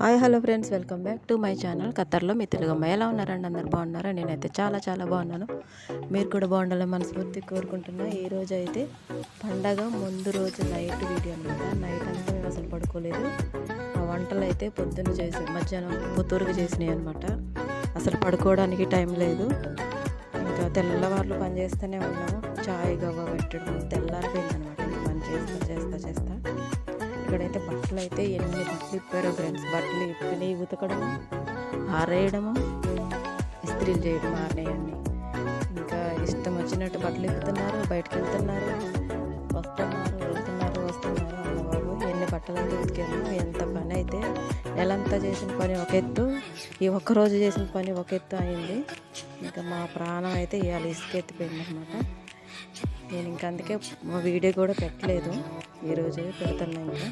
Hi hello friends welcome back to my channel. ఖత్తర్లో మీ తెలుగు అమ్మాయి ఎలా ఉన్నారండి? అందరు బాగున్నారా? నేనైతే చాలా చాలా బాగున్నాను. మీరు కూడా బాగుండాలని మనస్ఫూర్తి కోరుకుంటున్నా. ఈ రోజు అయితే పండగ ముందు రోజు నైట్ వీడియో అనమాట నైట్ అంతా మేము అసలు పడుకోలేదు. ఆ వంటలు అయితే పొద్దున్న చేసి మధ్యాహ్నం పొద్దురుగా చేసినాయి అనమాట అసలు పడుకోవడానికి టైం లేదు. ఇంకా తెల్లవారులు పని చేస్తూనే ఉన్నాము. చాయ్ గవ్వ పెట్టడం తెల్లారిపోయింది అనమాట పని చేస్తా చేస్తా చేస్తా. ఇక్కడైతే బట్టలు అయితే ఎన్ని బట్టలు ఇప్పారో ఫ్రెండ్స్ బట్టలు ఇప్పి ఉతకడం ఆరేయడము ఇస్త్రీలు చేయడం ఆరేయండి. ఇంకా ఇష్టం వచ్చినట్టు బట్టలు ఇప్పుతున్నారు బయటకు వెళ్తున్నారు వస్తున్నారు వెళ్తున్నారు వస్తున్నారు అన్నవాళ్ళు ఎన్ని బట్టలు అయితే ఉతికాము ఎంత పని అయితే నెలంతా చేసిన పని ఒక ఎత్తు ఈ ఒక్క రోజు చేసిన పని ఒక ఎత్తు అయింది. ఇంకా మా ప్రాణం అయితే ఇవాళ ఇసుకెత్తిపోయింది అనమాట నేను ఇంకా అందుకే మా వీడియో కూడా పెట్టలేదు. ఈరోజే పెడుతున్నా ఇంకా.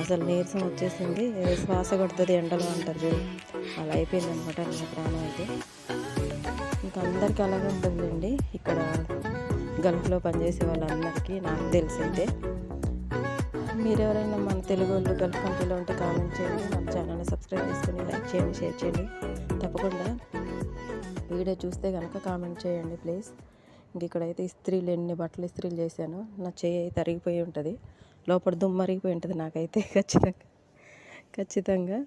అసలు నీరసం వచ్చేసింది శ్వాస కొడుతుంది ఎండలో అంటారు చూడు. అలా అయిపోయింది అనమాట నా ప్రాణం అయితే. ఇంకా అందరికీ అలాగే ఉంటుందండి ఇక్కడ గల్ఫ్లో పనిచేసే వాళ్ళందరికీ నాకు తెలిసైతే. మీరు ఎవరైనా మన తెలుగు వాళ్ళు గల్ఫ్ కంట్రీలో ఉంటే కామెంట్ చేయండి. మన ఛానల్ని సబ్స్క్రైబ్ చేసుకుని లైక్ చేయండి షేర్ చేయండి. తప్పకుండా వీడియో చూస్తే కనుక కామెంట్ చేయండి ప్లీజ్. ఇంక ఇక్కడైతే ఇస్త్రీలు ఎన్ని బట్టలు ఇస్త్రీలు చేశాను నా చేయి అయితే అరిగిపోయి ఉంటుంది. లోపల దుమ్ము అరిగిపోయి ఉంటుంది నాకైతే ఖచ్చితంగా. ఖచ్చితంగా.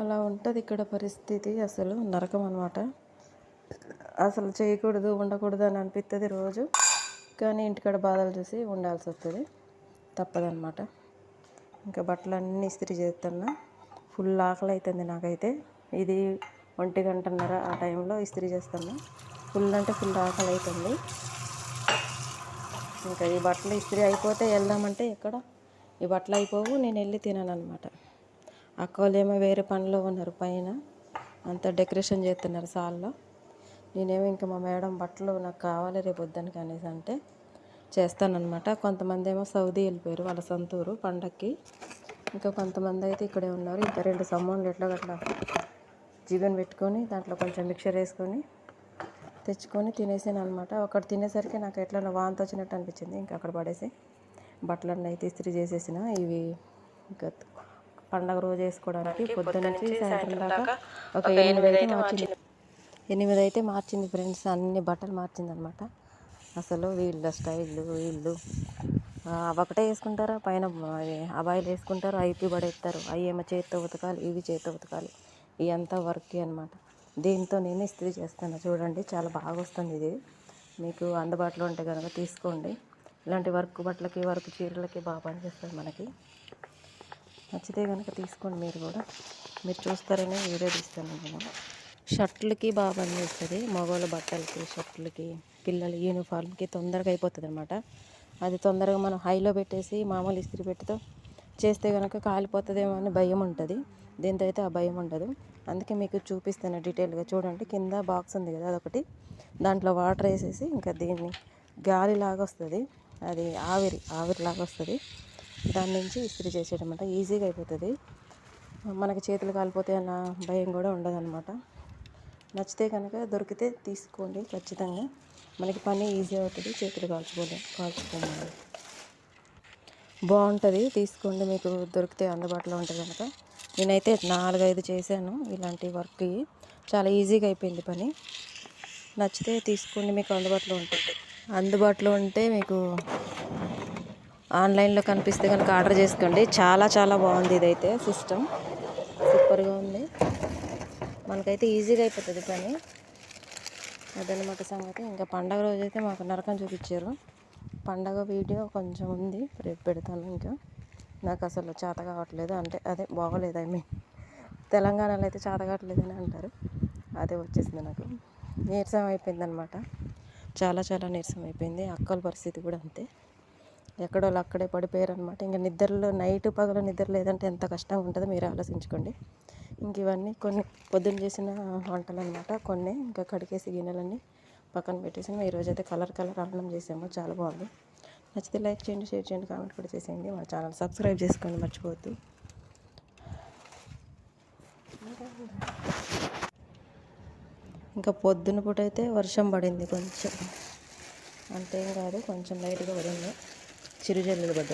అలా ఉంటుంది ఇక్కడ పరిస్థితి అసలు. నరకం అనమాట అసలు చేయకూడదు ఉండకూడదు అని అనిపిస్తుంది రోజు. కానీ ఇంటికాడ బాధలు చూసి ఉండాల్సి వస్తుంది. తప్పదనమాట ఇంకా బట్టలు అన్నీ ఇస్త్రీ చేస్తున్నా. ఫుల్ ఆకలి అవుతుంది నాకైతే. ఇది ఒంటి గంటన్నర ఆ టైంలో ఇస్త్రీ చేస్తున్నా. ఫుల్ అంటే ఫుల్ ఆకలి అవుతుంది ఇంకా ఈ బట్టలు ఇస్త్రీ అయిపోతే వెళ్దామంటే ఎక్కడ ఈ బట్టలు అయిపోవు నేను వెళ్ళి తినాను అనమాట అక్క వాళ్ళేమో వేరే పనిలో ఉన్నారు పైన అంత డెకరేషన్ చేస్తున్నారు సాల్లో. నేనేమో ఇంకా మా మేడం బట్టలు నాకు కావాలి రేపు వద్దని కనీసం అంటే చేస్తానన్నమాట. కొంతమంది ఏమో సౌదీ వెళ్ళిపోయారు వాళ్ళ సొంతూరు పండక్కి. ఇంకా కొంతమంది అయితే ఇక్కడే ఉన్నారు. ఇంకా రెండు సమ్మోన్లు ఎట్లా గట్లా జీవన్ పెట్టుకొని దాంట్లో కొంచెం మిక్చర్ వేసుకొని తెచ్చుకొని తినేసాను అనమాట ఒకటి తినేసరికి నాకు ఎట్లా వాంతి వచ్చినట్టు అనిపించింది. ఇంకా అక్కడ పడేసి బట్టలన్నీ అయితే ఇస్త్రీ చేసేసిన. ఇవి ఇంకా పండగ రోజు వేసుకోవడానికి పొద్దున్న నుంచి సాయంత్రం దాకా ఒక ఎనిమిది అయితే మార్చింది. ఎనిమిది అయితే మార్చింది ఫ్రెండ్స్. అన్ని బట్టలు మార్చింది అనమాట అసలు వీళ్ళ స్టైల్ వీళ్ళు ఒకటే వేసుకుంటారా? పైన అబాయిలు వేసుకుంటారు ఐపీ పడేస్తారు. అవి ఏమో చేతితో ఉతకాలి ఇవి చేతితో ఉతకాలి. ఇవంతా వర్క్ అనమాట దీంతో నేను ఇస్త్రీ చేస్తాను. చూడండి చాలా బాగా వస్తుంది ఇది. మీకు అందుబాటులో ఉంటే కనుక తీసుకోండి. ఇలాంటి వర్క్ బట్టలకి వర్క్ చీరలకి బాగా పనిచేస్తుంది మనకి. నచ్చితే కనుక తీసుకోండి మీరు కూడా. మీరు చూస్తారని వీడియో తీస్తాను నేను. షర్ట్లకి బాగా పనిచేస్తుంది. మగవాళ్ళ బట్టలకి షర్ట్లకి పిల్లల యూనిఫామ్కి తొందరగా అయిపోతుంది అనమాట అది తొందరగా మనం హైలో పెట్టేసి మామూలు ఇస్త్రీ పెట్టితో చేస్తే కనుక కాలిపోతుందేమో అని భయం ఉంటుంది. దీంతో అయితే ఆ భయం ఉండదు. అందుకే మీకు చూపిస్తాను డీటెయిల్గా. చూడండి కింద బాక్స్ ఉంది కదా అదొకటి. దాంట్లో వాటర్ వేసేసి ఇంకా దీన్ని గాలి లాగా వస్తుంది. అది ఆవిరి ఆవిరి లాగా వస్తుంది. దాని నుంచి ఇస్త్రీ చేసేయడమాట. ఈజీగా అయిపోతుంది. మనకి చేతులు కాలిపోతే అన్న భయం కూడా ఉండదన్నమాట. నచ్చితే కనుక దొరికితే తీసుకోండి ఖచ్చితంగా. మనకి పని ఈజీ అవుతుంది. చేతులు కాల్చుకోలే కాల్చుకోండి. బాగుంటుంది. తీసుకోండి. మీకు దొరికితే అందుబాటులో ఉంటుంది కనుక. నేనైతే నాలుగైదు చేశాను ఇలాంటి వర్క్ చాలా ఈజీగా అయిపోయింది పని. నచ్చితే తీసుకోండి మీకు అందుబాటులో ఉంటుంది. అందుబాటులో ఉంటే మీకు ఆన్లైన్లో కనిపిస్తే కనుక ఆర్డర్ చేసుకోండి. చాలా చాలా బాగుంది ఇదైతే సిస్టమ్. సూపర్గా ఉంది. మనకైతే ఈజీగా అయిపోతుంది పని. అదనమాట సంగతి. ఇంకా పండగ రోజు అయితే మాకు నరకం చూపించారు. పండగ వీడియో కొంచెం ఉంది. రేపు పెడతాను ఇంకా. నాకు అసలు చేత కావట్లేదు. అంటే అదే బాగోలేదు ఐ మీన్ తెలంగాణలో అయితే చేత కావట్లేదు అని అంటారు. అదే వచ్చేసింది నాకు. నీరసం అయిపోయింది అనమాట చాలా చాలా నీరసం అయిపోయింది. అక్కల పరిస్థితి కూడా అంతే. ఎక్కడో వాళ్ళు అక్కడే పడిపోయారు అనమాట ఇంకా నిద్రలో నైట్ పగలు నిద్ర లేదంటే ఎంత కష్టంగా ఉంటుందో మీరు ఆలోచించుకోండి. ఇంక ఇవన్నీ కొన్ని పొద్దున్న చేసిన వంటలు అనమాట కొన్ని ఇంకా కడిగేసి గిన్నెలన్నీ పక్కన పెట్టేసి ఈరోజు అయితే కలర్ కలర్ అన్నం చేసాము. చాలా బాగుంది. నచ్చితే లైక్ చేయండి షేర్ చేయండి కామెంట్ కూడా చేసేయండి. మా ఛానల్ సబ్స్క్రైబ్ చేసుకోండి మర్చిపోవద్దు. ఇంకా పొద్దున పూట అయితే వర్షం పడింది కొంచెం. అంతేం కాదు కొంచెం లైట్గా పడింది. చిరుజల్లులు పడ్డాయి.